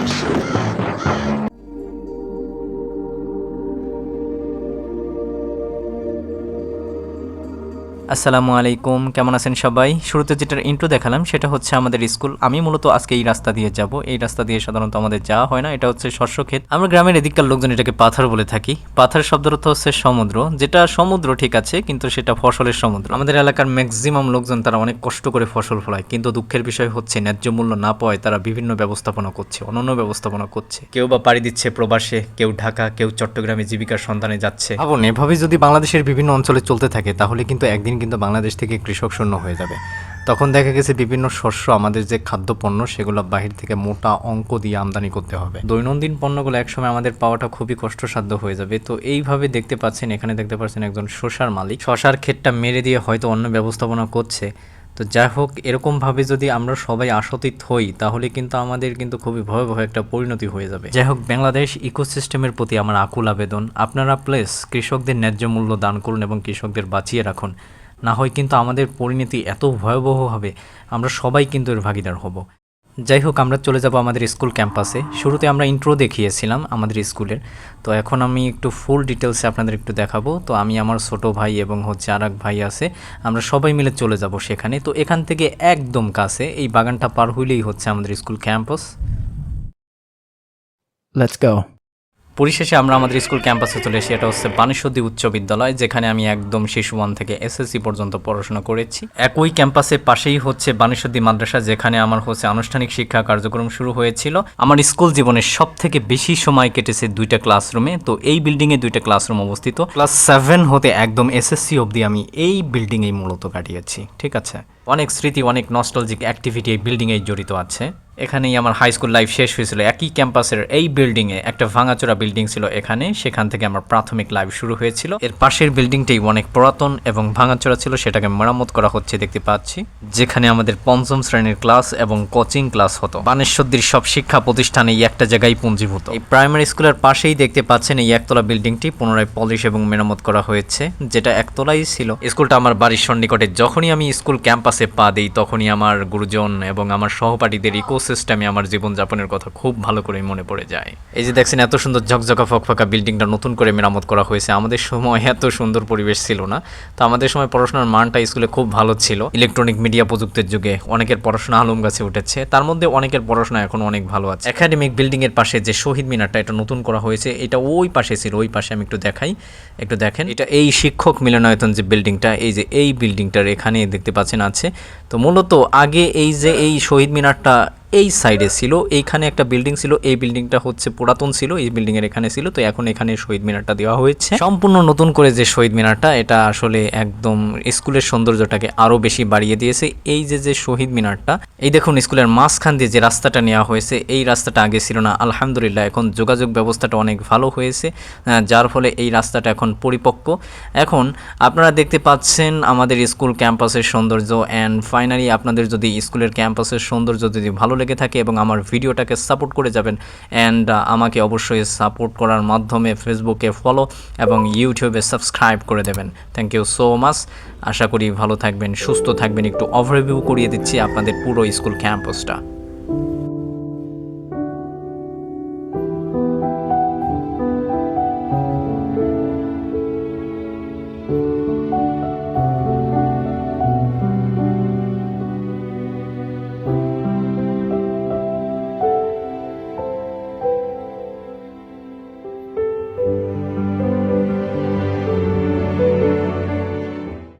you. আসসালামু আলাইকুম, কেমন আছেন সবাই? শুরুতে যেটার ইন্ট্রো দেখালাম, সেটা হচ্ছে আমাদের স্কুল। আমি মূলত আজকে এই রাস্তা দিয়ে যাব। এই রাস্তা দিয়ে সাধারণত আমাদের যাওয়া হয় না, এটা হচ্ছে শস্যক্ষেত আমরা গ্রামের এদিককার লোকজন এটাকে পাথর বলে থাকি। পাথর শব্দের অর্থ হচ্ছে সমুদ্র। যেটা সমুদ্র ঠিক আছে, কিন্তু সেটা ফসলের সমুদ্র। আমাদের এলাকার ম্যাক্সিমাম লোকজন তারা অনেক কষ্ট করে ফসল ফলায়, কিন্তু দুঃখের বিষয় হচ্ছে ন্যায্য মূল্য না পাওয়ায় তারা বিভিন্ন ব্যবস্থাপনা করছে, অনন্য ব্যবস্থাপনা করছে। কেউ বা পাড়ি দিচ্ছে প্রবাসে, কেউ ঢাকা, কেউ চট্টগ্রামে জীবিকার সন্ধানে যাচ্ছে। এভাবে যদি বাংলাদেশের বিভিন্ন অঞ্চলে চলতে থাকে, তাহলে কিন্তু একদিন কিন্তু বাংলাদেশ থেকে কৃষক শূন্য হয়ে যাবে। তখন দেখা গেছে বিভিন্ন শস্য, আমাদের যে খাদ্যপণ্য, সেগুলো বাহির থেকে মোটা অঙ্ক দিয়ে আমদানি করতে হবে। দৈনন্দিন পণ্যগুলো একসময় আমাদের পাওয়াটা খুবই কষ্টসাধ্য হয়ে যাবে। তো এইভাবে দেখতে পাচ্ছেন, এখানে দেখতে পাচ্ছেন একজন শশার মালিক। শশার ক্ষেতটা মেরে দিয়ে হয়তো অন্য ব্যবস্থাপনা করছে। তো যাই হোক, এরকমভাবে যদি আমরা সবাই আসতিত হই, তাহলে কিন্তু আমাদের কিন্তু খুবই ভয়াবহ একটা পরিণতি হয়ে যাবে। যাই হোক, বাংলাদেশ ইকোসিস্টেমের প্রতি আমার আকুল আবেদন। আপনারা প্লেস কৃষকদের ন্যায্য মূল্য দান করুন এবং কৃষকদের বাঁচিয়ে রাখুন। না হয় কিন্তু আমাদের পরিণতি এত ভয়াবহ হবে, আমরা সবাই কিন্তু এর ভাগিদার হব। যাই হোক, আমরা চলে যাব আমাদের স্কুল ক্যাম্পাসে। শুরুতে আমরা ইন্ট্রো দেখিয়েছিলাম আমাদের স্কুলের। তো এখন আমি একটু ফুল ডিটেলসে আপনাদের একটু দেখাবো। তো আমি আমার ছোট ভাই এবং হচ্ছে আর ভাই আছে, আমরা সবাই মিলে চলে যাব সেখানে। তো এখান থেকে একদম কাছে, এই বাগানটা পার হইলেই হচ্ছে আমাদের স্কুল ক্যাম্পাস। লেটস গো পরিশেষে আমরা আমাদের স্কুল ক্যাম্পাসে চলে এসেছি। এটা হচ্ছে বানেশ্বরী উচ্চ বিদ্যালয়, যেখানে আমি একদম শিশু ওয়ান থেকে এসএসসি পর্যন্ত পড়াশোনা করেছি। একই ক্যাম্পাসের পাশেই হচ্ছে বানেশ্বরী মাদ্রাসা, যেখানে আমার হচ্ছে আনুষ্ঠানিক শিক্ষা কার্যক্রম শুরু হয়েছিল। আমার স্কুল জীবনের সব থেকে বেশি সময় কেটেছে দুইটা ক্লাসরুমে। তো এই বিল্ডিং এ দুইটা ক্লাসরুম অবস্থিত। ক্লাস সেভেন হতে একদম এসএসসি অবধি আমি এই বিল্ডিং এই মূলত কাটিয়েছি। ঠিক আছে? অনেক স্মৃতি, অনেক নস্টালজিক অ্যাক্টিভিটি এই বিল্ডিংয়ে জড়িত আছে। এখানেই আমার হাই স্কুল লাইফ শেষ হয়েছিল। একই ক্যাম্পাসের এই বিল্ডিংয়ে একটা ভাঙাচোরা বিল্ডিং ছিল এখানে। সেখান থেকে আমার প্রাথমিক লাইফ শুরু হয়েছিল। এর পাশের বিল্ডিংটাই অনেক পুরাতন এবং ভাঙাচোরা ছিল, সেটাকে মেরামত করা হচ্ছে দেখতে পাচ্ছি। যেখানে আমাদের পঞ্চম শ্রেণির ক্লাস এবং কোচিং ক্লাস হতো। বানেশ্বরীর সব শিক্ষা প্রতিষ্ঠানে এই একটা জায়গায় পুঞ্জীভূত। এই প্রাইমারি স্কুলের পাশেই দেখতে পাচ্ছেন এই একতলা বিল্ডিংটি পুনরায় পলিশ এবং মেরামত করা হয়েছে, যেটা একতলাই ছিল। স্কুলটা আমার বাড়ির সন্নিকটে। যখনই আমি স্কুল ক্যাম্পাসে পা দিই, তখনই আমার গুরুজন এবং আমার সহপাঠীদের ইকোসিস্টেমে আমার জীবনযাপনের কথা খুব ভালো করে মনে পড়ে যায়। এই যে দেখছেন, এত সুন্দর ঝকঝকা, ফকফকা বিল্ডিংটা নতুন করে মেরামত করা হয়েছে। আমাদের সময় এত সুন্দর পরিবেশ ছিল না। তো আমাদের সময় পড়াশোনার মানটা স্কুলে খুব ভালো ছিল। ইলেকট্রনিক মিডিয়া প্রযুক্তির যুগে অনেকের পড়াশোনা আলম গাছে উঠেছে। তার মধ্যে অনেকের পড়াশোনা এখন অনেক ভালো আছে। একাডেমিক বিল্ডিং এর পাশে যে শহীদ মিনারটা, এটা নতুন করা হয়েছে। এটা ওই পাশে ছিল, ওই পাশে আমি একটু দেখাই। একটু দেখেন, এটা এই শিক্ষক মিলনায়তন যে বিল্ডিংটা, এই যে এই বিল্ডিংটার এখানে দেখতে পাচ্ছেন আছে তো মূলত আগে এই যে এই শহীদ মিনারটা এই সাইডে ছিল। এইখানে একটা বিল্ডিং ছিল। এই বিল্ডিংটা হচ্ছে পুরাতন ছিল। এই বিল্ডিং এর এখানে ছিল। তো এখন এখানে শহীদ মিনারটা দেওয়া হয়েছে। সম্পূর্ণ নতুন করে যে শহীদ মিনারটা, এটা আসলে একদম স্কুলের সৌন্দর্যটাকে আরও বেশি বাড়িয়ে দিয়েছে। এই যে যে শহীদ মিনারটা, এই দেখুন স্কুলের মাঝখান দিয়ে যে রাস্তাটা নেওয়া হয়েছে, এই রাস্তাটা আগে ছিল না। আলহামদুলিল্লাহ, এখন যোগাযোগ ব্যবস্থাটা অনেক ভালো হয়েছে যার ফলে এই রাস্তাটা এখন পরিপক্ক। এখন আপনারা দেখতে পাচ্ছেন আমাদের স্কুল ক্যাম্পাসের সৌন্দর্য। অ্যান্ড ফাইনালি আপনাদের যদি স্কুলের ক্যাম্পাসের সৌন্দর্য যদি ভালো লেগে থাকে এবং আমার ভিডিওটাকে সাপোর্ট করে যাবেন। অ্যান্ড আমাকে অবশ্যই সাপোর্ট করার মাধ্যমে ফেসবুকে ফলো এবং ইউটিউবে সাবস্ক্রাইব করে দেবেন। থ্যাংক ইউ সো মাচ আশা করি ভালো থাকবেন, সুস্থ থাকবেন। একটু ওভারভিউ করিয়ে দিচ্ছি আপনাদের পুরো স্কুল ক্যাম্পাসটা